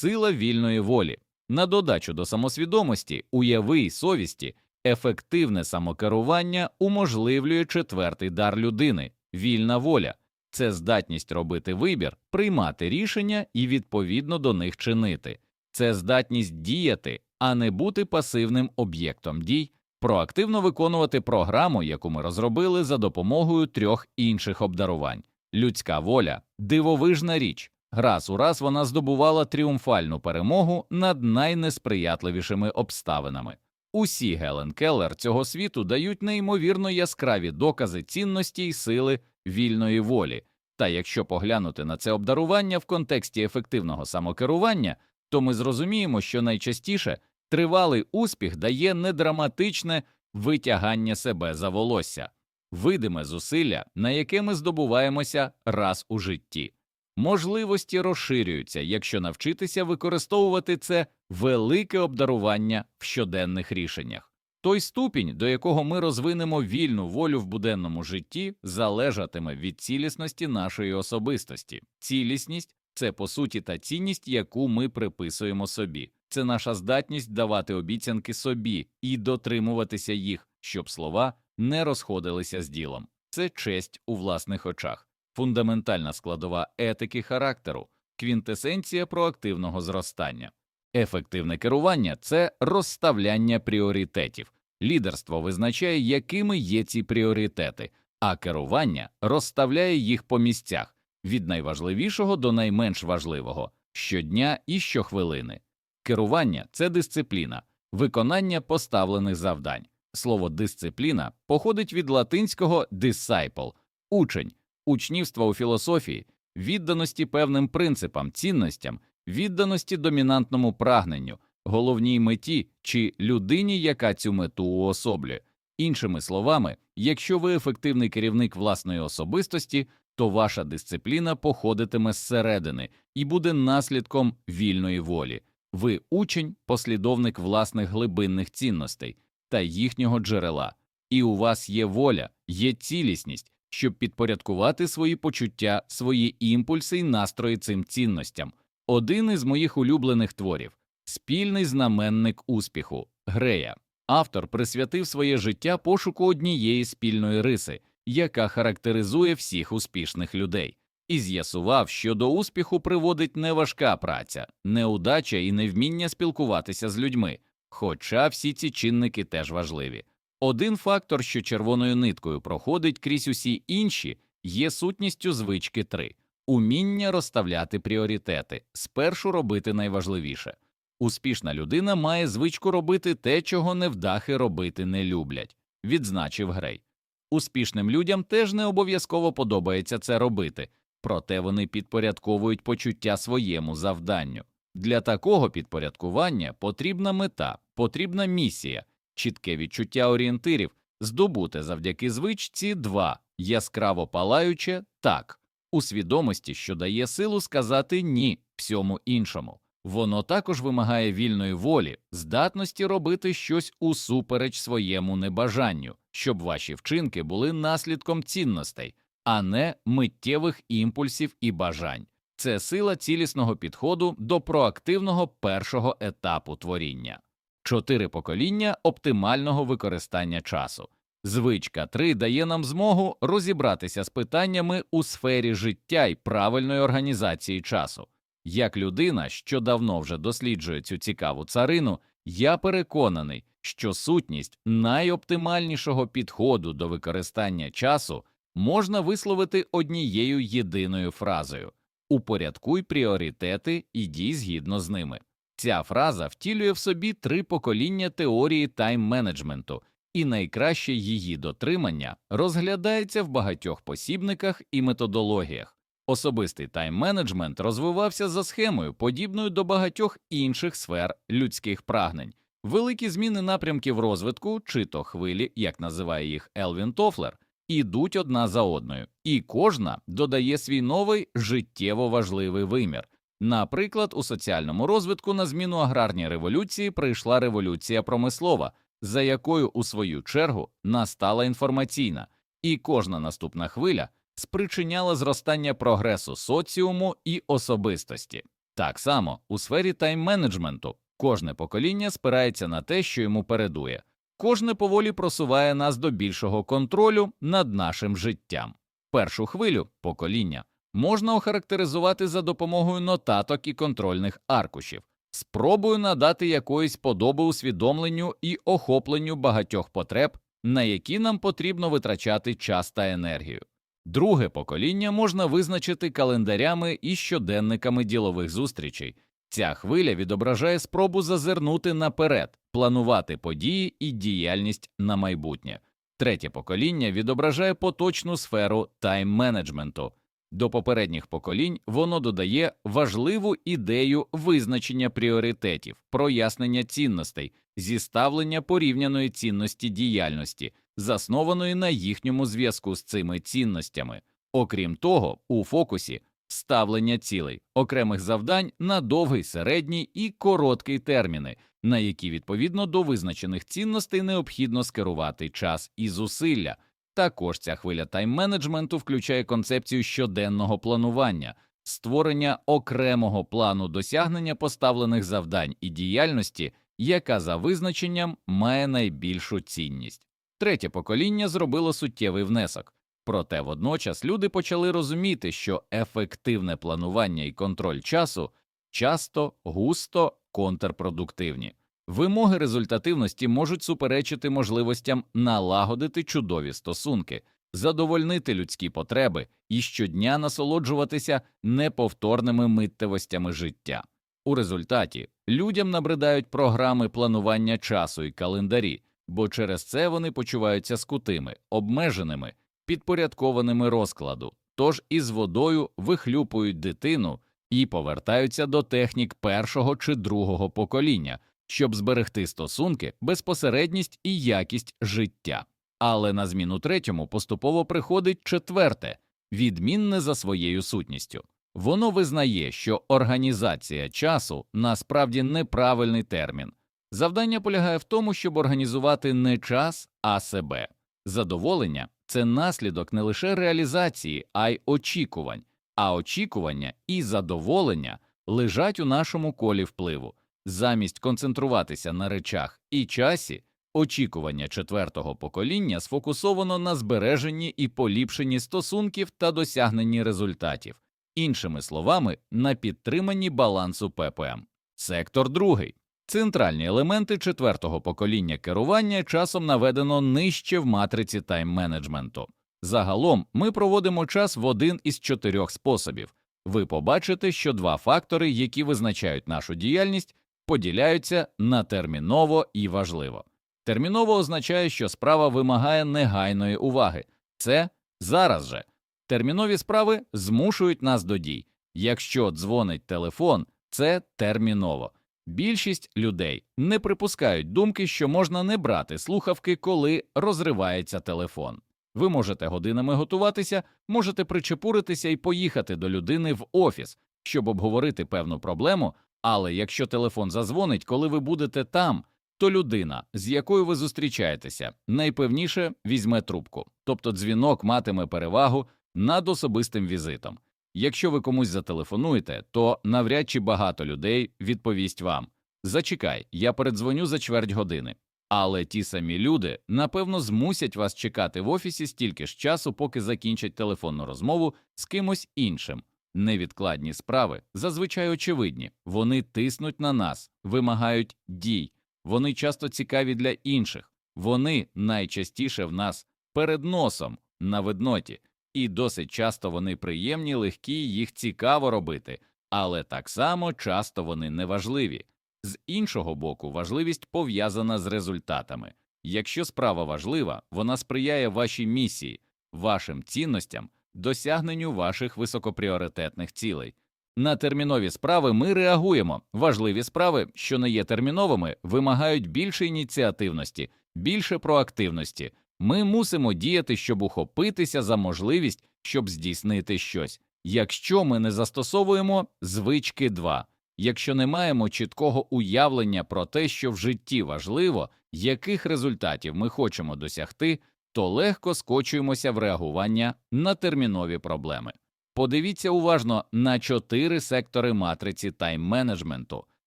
сила вільної волі. На додачу до самосвідомості, уяви й совісті, ефективне самокерування уможливлює четвертий дар людини вільна воля. Це здатність робити вибір, приймати рішення і відповідно до них чинити. Це здатність діяти, а не бути пасивним об'єктом дій, проактивно виконувати програму, яку ми розробили за допомогою трьох інших обдарувань. Людська воля дивовижна річ. Раз у раз вона здобувала тріумфальну перемогу над найнесприятливішими обставинами. Усі Гелен Келлер цього світу дають неймовірно яскраві докази цінності й сили вільної волі. Та якщо поглянути на це обдарування в контексті ефективного самокерування, то ми зрозуміємо, що найчастіше тривалий успіх дає не драматичне витягання себе за волосся, видиме зусилля, на яке ми здобуваємося раз у житті. Можливості розширюються, якщо навчитися використовувати це велике обдарування в щоденних рішеннях. Той ступінь, до якого ми розвинемо вільну волю в буденному житті, залежатиме від цілісності нашої особистості. Цілісність це по суті та цінність, яку ми приписуємо собі. Це наша здатність давати обіцянки собі і дотримуватися їх, щоб слова не розходилися з ділом. Це честь у власних очах, фундаментальна складова етики характеру, квінтесенція проактивного зростання. Ефективне керування це розставляння пріоритетів. Лідерство визначає, якими є ці пріоритети, а керування розставляє їх по місцях від найважливішого до найменш важливого щодня і щохвилини. Керування це дисципліна, виконання поставлених завдань. Слово дисципліна походить від латинського disciple – учень, учнівства у філософії, відданості певним принципам, цінностям, відданості домінантному прагненню, головній меті чи людині, яка цю мету уособлює. Іншими словами, якщо ви ефективний керівник власної особистості, то ваша дисципліна походитиме зсередини і буде наслідком вільної волі. Ви учень, послідовник власних глибинних цінностей та їхнього джерела, і у вас є воля, є цілісність, щоб підпорядкувати свої почуття, свої імпульси і настрої цим цінностям. Один із моїх улюблених творів спільний знаменник успіху Грея. Автор присвятив своє життя пошуку однієї спільної риси, яка характеризує всіх успішних людей, і з'ясував, що до успіху приводить не важка праця, неудача і невміння спілкуватися з людьми, хоча всі ці чинники теж важливі. Один фактор, що червоною ниткою проходить крізь усі інші, є сутністю звички 3. уміння розставляти пріоритети, спершу робити найважливіше. Успішна людина має звичку робити те, чого невдахи робити не люблять, відзначив Грей. Успішним людям теж не обов'язково подобається це робити, проте вони підпорядковують почуття своєму завданню. Для такого підпорядкування потрібна мета, потрібна місія, чітке відчуття орієнтирів, здобуте завдяки звичці два яскраво палаюче так, у свідомості, що дає силу сказати ні всьому іншому. Воно також вимагає вільної волі, здатності робити щось усупереч своєму небажанню, щоб ваші вчинки були наслідком цінностей, а не миттєвих імпульсів і бажань. Це сила цілісного підходу до проактивного першого етапу творіння. Чотири покоління оптимального використання часу. Звичка 3 дає нам змогу розібратися з питаннями у сфері життя і правильної організації часу. Як людина, що давно вже досліджує цю цікаву царину, я переконаний, що сутність найоптимальнішого підходу до використання часу можна висловити однією єдиною фразою упорядкуй пріоритети і дій згідно з ними. Ця фраза втілює в собі три покоління теорії тайм-менеджменту, і найкраще її дотримання розглядається в багатьох посібниках і методологіях. Особистий тайм-менеджмент розвивався за схемою, подібною до багатьох інших сфер людських прагнень. Великі зміни напрямків розвитку, чи то хвилі, як називає їх Елвін Тофлер, ідуть одна за одною, і кожна додає свій новий життєво важливий вимір. Наприклад, у соціальному розвитку на зміну аграрній революції прийшла революція промислова, за якою у свою чергу настала інформаційна, і кожна наступна хвиля спричиняла зростання прогресу соціуму і особистості. Так само у сфері тайм-менеджменту кожне покоління спирається на те, що йому передує, кожне поволі просуває нас до більшого контролю над нашим життям. Першу хвилю покоління можна охарактеризувати за допомогою нотаток і контрольних аркушів. Спробую надати якоїсь подоби усвідомленню і охопленню багатьох потреб, на які нам потрібно витрачати час та енергію. Друге покоління можна визначити календарями і щоденниками ділових зустрічей. Ця хвиля відображає спробу зазирнути наперед, планувати події і діяльність на майбутнє. Третє покоління відображає поточну сферу тайм-менеджменту. До попередніх поколінь воно додає важливу ідею визначення пріоритетів, прояснення цінностей, зіставлення порівняної цінності діяльності, заснованої на їхньому зв'язку з цими цінностями. Окрім того, у фокусі ставлення цілей, окремих завдань на довгий, середній і короткий терміни, на які відповідно до визначених цінностей необхідно скерувати час і зусилля. Також ця хвиля тайм-менеджменту включає концепцію щоденного планування, створення окремого плану досягнення поставлених завдань і діяльності, яка за визначенням має найбільшу цінність. Третє покоління зробило суттєвий внесок, проте водночас люди почали розуміти, що ефективне планування і контроль часу часто густо контрпродуктивні. Вимоги результативності можуть суперечити можливостям налагодити чудові стосунки, задовольнити людські потреби і щодня насолоджуватися неповторними миттєвостями життя. У результаті людям набридають програми планування часу і календарі, бо через це вони почуваються скутими, обмеженими, підпорядкованими розкладу, тож із водою вихлюпують дитину і повертаються до технік першого чи другого покоління щоб зберегти стосунки, безпосередність і якість життя. Але на зміну третьому поступово приходить четверте, відмінне за своєю сутністю. Воно визнає, що організація часу насправді неправильний термін. Завдання полягає в тому, щоб організувати не час, а себе. Задоволення це наслідок не лише реалізації, а й очікувань, а очікування і задоволення лежать у нашому колі впливу. Замість концентруватися на речах і часі, очікування четвертого покоління сфокусовано на збереженні і поліпшенні стосунків та досягненні результатів, іншими словами, на підтриманні балансу ППМ. Сектор другий. Центральні елементи четвертого покоління керування часом наведено нижче в матриці тайм-менеджменту. Загалом ми проводимо час в один із чотирьох способів. Ви побачите, що два фактори, які визначають нашу діяльність, поділяються на терміново і важливо. Терміново означає, що справа вимагає негайної уваги. Це зараз же. Термінові справи змушують нас до дій. Якщо дзвонить телефон, це терміново. Більшість людей не припускають думки, що можна не брати слухавки, коли розривається телефон. Ви можете годинами готуватися, можете причепуритися і поїхати до людини в офіс, щоб обговорити певну проблему, але якщо телефон зазвонить, коли ви будете там, то людина, з якою ви зустрічаєтеся, найпевніше візьме трубку, тобто дзвінок матиме перевагу над особистим візитом. Якщо ви комусь зателефонуєте, то навряд чи багато людей відповість вам Зачекай, я передзвоню за чверть години. Але ті самі люди напевно змусять вас чекати в офісі стільки ж часу, поки закінчать телефонну розмову з кимось іншим. Невідкладні справи зазвичай очевидні, вони тиснуть на нас, вимагають дій, вони часто цікаві для інших, вони найчастіше в нас перед носом на видноті, і досить часто вони приємні, легкі, їх цікаво робити, але так само часто вони неважливі. З іншого боку, важливість пов'язана з результатами. Якщо справа важлива, вона сприяє вашій місії, вашим цінностям досягненню ваших високопріоритетних цілей. На термінові справи ми реагуємо. Важливі справи, що не є терміновими, вимагають більше ініціативності, більше проактивності. Ми мусимо діяти, щоб ухопитися за можливість, щоб здійснити щось. Якщо ми не застосовуємо звички 2, якщо не маємо чіткого уявлення про те, що в житті важливо, яких результатів ми хочемо досягти, то легко скочуємося в реагування на термінові проблеми. Подивіться уважно на чотири сектори матриці тайм-менеджменту.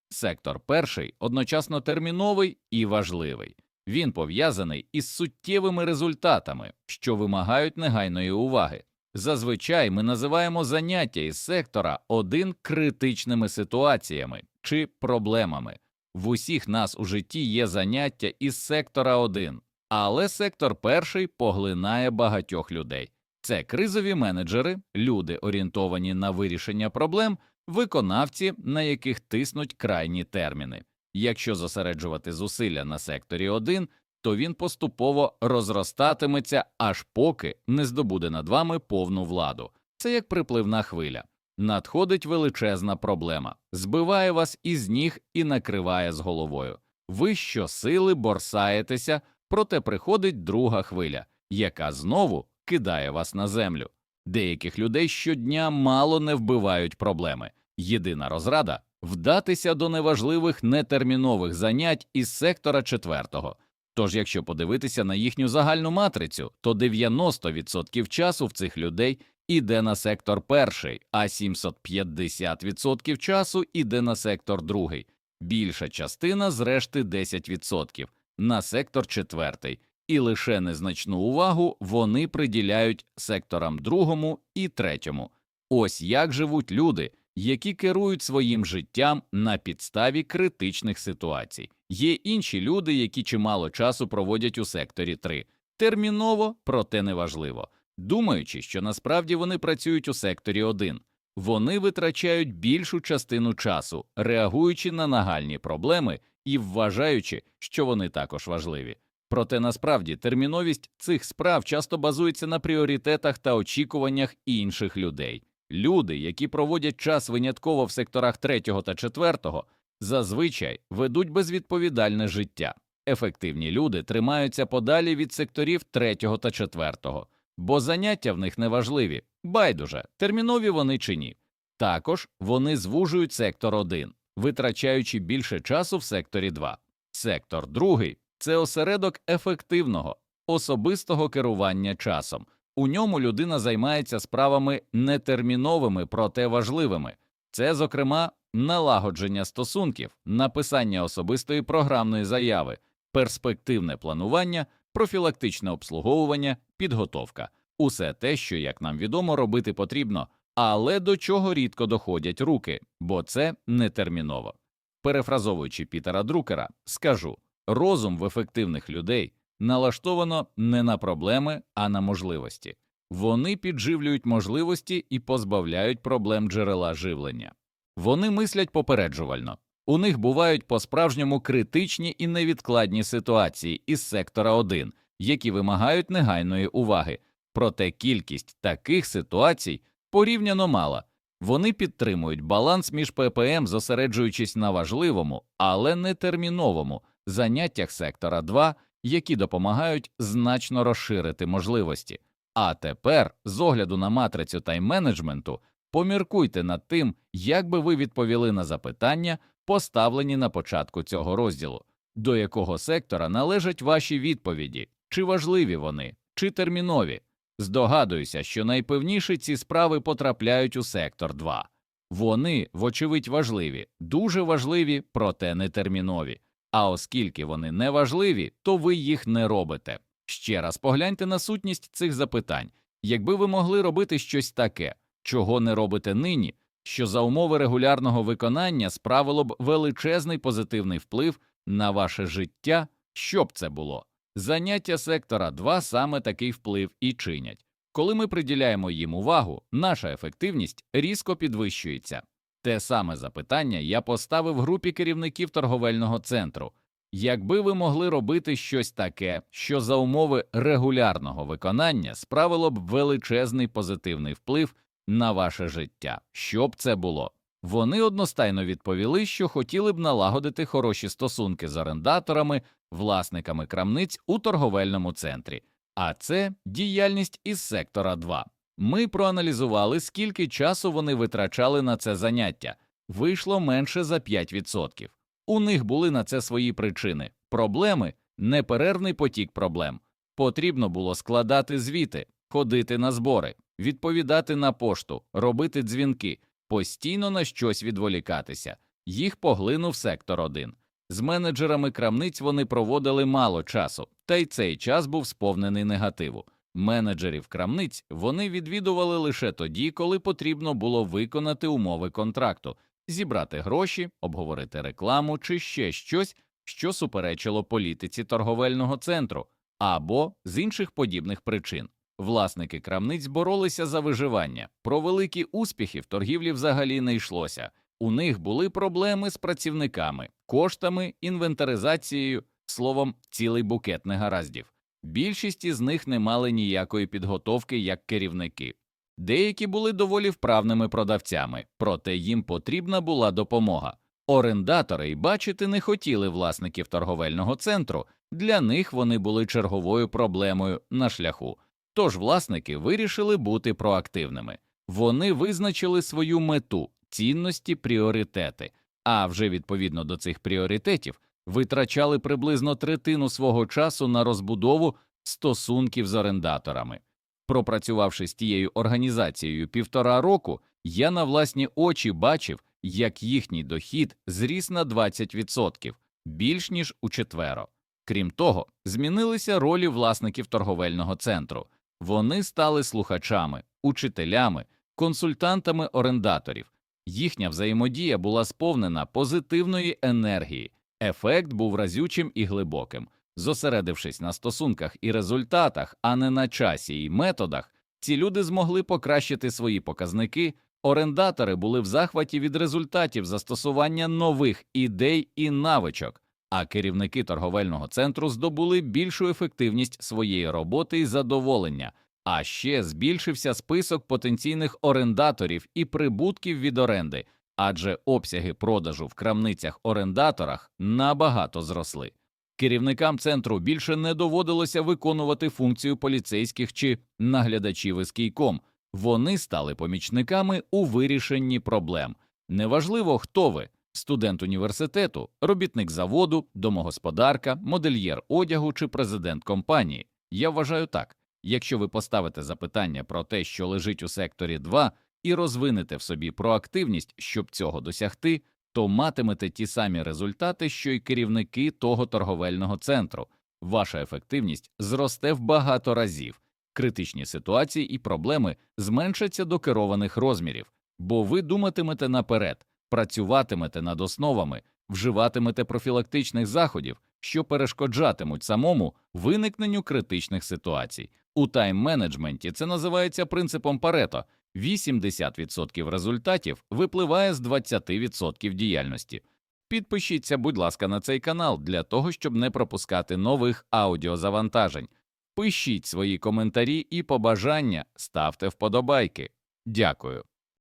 Сектор перший одночасно терміновий і важливий. Він пов'язаний із суттєвими результатами, що вимагають негайної уваги. Зазвичай ми називаємо заняття із сектора 1 критичними ситуаціями чи проблемами. В усіх нас у житті є заняття із сектора 1, але сектор перший поглинає багатьох людей. Це кризові менеджери, люди, орієнтовані на вирішення проблем, виконавці, на яких тиснуть крайні терміни. Якщо зосереджувати зусилля на секторі 1, то він поступово розростатиметься, аж поки не здобуде над вами повну владу. Це як припливна хвиля. Надходить величезна проблема, збиває вас із ніг і накриває з головою. Ви щосили борсаєтеся, проте приходить друга хвиля, яка знову кидає вас на землю. Деяких людей щодня мало не вбивають проблеми. Єдина розрада вдатися до неважливих нетермінових занять із сектора четвертого. Тож, якщо подивитися на їхню загальну матрицю, то 90% часу в цих людей іде на сектор перший, а 750% часу іде на сектор другий. Більша частина, зрешти 10% на сектор четвертий, і лише незначну увагу вони приділяють секторам другому і третьому. Ось як живуть люди, які керують своїм життям на підставі критичних ситуацій. Є інші люди, які чимало часу проводять у секторі 3. терміново, проте неважливо, думаючи, що насправді вони працюють у секторі 1. Вони витрачають більшу частину часу, реагуючи на нагальні проблеми і вважаючи, що вони також важливі. Проте насправді терміновість цих справ часто базується на пріоритетах та очікуваннях інших людей. Люди, які проводять час винятково в секторах третього та четвертого, зазвичай ведуть безвідповідальне життя. Ефективні люди тримаються подалі від секторів третього та четвертого, бо заняття в них неважливі, байдуже, термінові вони чи ні. Також вони звужують сектор 1, витрачаючи більше часу в секторі 2. Сектор другий це осередок ефективного, особистого керування часом. У ньому людина займається справами нетерміновими, проте важливими. Це, зокрема, налагодження стосунків, написання особистої програмної заяви, перспективне планування, профілактичне обслуговування, підготовка усе те, що, як нам відомо, робити потрібно, але до чого рідко доходять руки, бо це нетерміново. Перефразовуючи Пітера Друкера, скажу розум в ефективних людей налаштовано не на проблеми, а на можливості. Вони підживлюють можливості і позбавляють проблем джерела живлення. Вони мислять попереджувально. У них бувають по-справжньому критичні і невідкладні ситуації із сектора 1, які вимагають негайної уваги. Проте кількість таких ситуацій порівняно мала. Вони підтримують баланс між ППМ, зосереджуючись на важливому, але не терміновому заняттях сектора 2, які допомагають значно розширити можливості. А тепер, з огляду на матрицю тайм-менеджменту, поміркуйте над тим, як би ви відповіли на запитання, поставлені на початку цього розділу, до якого сектора належать ваші відповіді, чи важливі вони, чи термінові. Здогадуюся, що найпевніше ці справи потрапляють у сектор 2. Вони, вочевидь, важливі, дуже важливі, проте не термінові. А оскільки вони не важливі, то ви їх не робите. Ще раз погляньте на сутність цих запитань. Якби ви могли робити щось таке, чого не робите нині, що за умови регулярного виконання справило б величезний позитивний вплив на ваше життя, що б це було? Заняття сектора 2 саме такий вплив і чинять. Коли ми приділяємо їм увагу, наша ефективність різко підвищується. Те саме запитання я поставив групі керівників торговельного центру. Якби ви могли робити щось таке, що за умови регулярного виконання справило б величезний позитивний вплив на ваше життя, що б це було? Вони одностайно відповіли, що хотіли б налагодити хороші стосунки з орендаторами, власниками крамниць у торговельному центрі, а це діяльність із сектора 2. Ми проаналізували, скільки часу вони витрачали на це заняття. Вийшло менше за 5%. У них були на це свої причини проблеми, неперервний потік проблем. Потрібно було складати звіти, ходити на збори, відповідати на пошту, робити дзвінки, постійно на щось відволікатися. Їх поглинув сектор 1. З менеджерами крамниць вони проводили мало часу, та й цей час був сповнений негативу. Менеджерів крамниць вони відвідували лише тоді, коли потрібно було виконати умови контракту, зібрати гроші, обговорити рекламу чи ще щось, що суперечило політиці торговельного центру, або з інших подібних причин. Власники крамниць боролися за виживання. Про великі успіхи в торгівлі взагалі не йшлося. У них були проблеми з працівниками, коштами, інвентаризацією, словом, цілий букет негараздів. Більшість із них не мали ніякої підготовки як керівники. Деякі були доволі вправними продавцями, проте їм потрібна була допомога. Орендатори й бачити не хотіли власників торговельного центру, для них вони були черговою проблемою на шляху. Тож власники вирішили бути проактивними. Вони визначили свою мету, цінності, пріоритети, а вже відповідно до цих пріоритетів витрачали приблизно третину свого часу на розбудову стосунків з орендаторами. Пропрацювавши з тією організацією півтора року, я на власні очі бачив, як їхній дохід зріс на 20%, більш ніж у четверо. Крім того, змінилися ролі власників торговельного центру. Вони стали слухачами, учителями, консультантами орендаторів. Їхня взаємодія була сповнена позитивної енергії, ефект був разючим і глибоким. Зосередившись на стосунках і результатах, а не на часі і методах, ці люди змогли покращити свої показники. Орендатори були в захваті від результатів застосування нових ідей і навичок, а керівники торговельного центру здобули більшу ефективність своєї роботи і задоволення. А ще збільшився список потенційних орендаторів і прибутків від оренди, адже обсяги продажу в крамницях орендаторах набагато зросли. Керівникам центру більше не доводилося виконувати функцію поліцейських чи наглядачів із кійком. Вони стали помічниками у вирішенні проблем. Неважливо, хто ви студент університету, робітник заводу, домогосподарка, модельєр одягу чи президент компанії. Я вважаю так. Якщо ви поставите запитання про те, що лежить у секторі 2, і розвинете в собі проактивність, щоб цього досягти, то матимете ті самі результати, що й керівники того торговельного центру. Ваша ефективність зросте в багато разів. Критичні ситуації і проблеми зменшаться до керованих розмірів, бо ви думатимете наперед, працюватимете над основами, вживатимете профілактичних заходів, що перешкоджатимуть самому виникненню критичних ситуацій. У тайм-менеджменті це називається принципом Парето. 80% результатів випливає з 20% діяльності. Підпишіться, будь ласка, на цей канал для того, щоб не пропускати нових аудіозавантажень. Пишіть свої коментарі і побажання, ставте вподобайки. Дякую.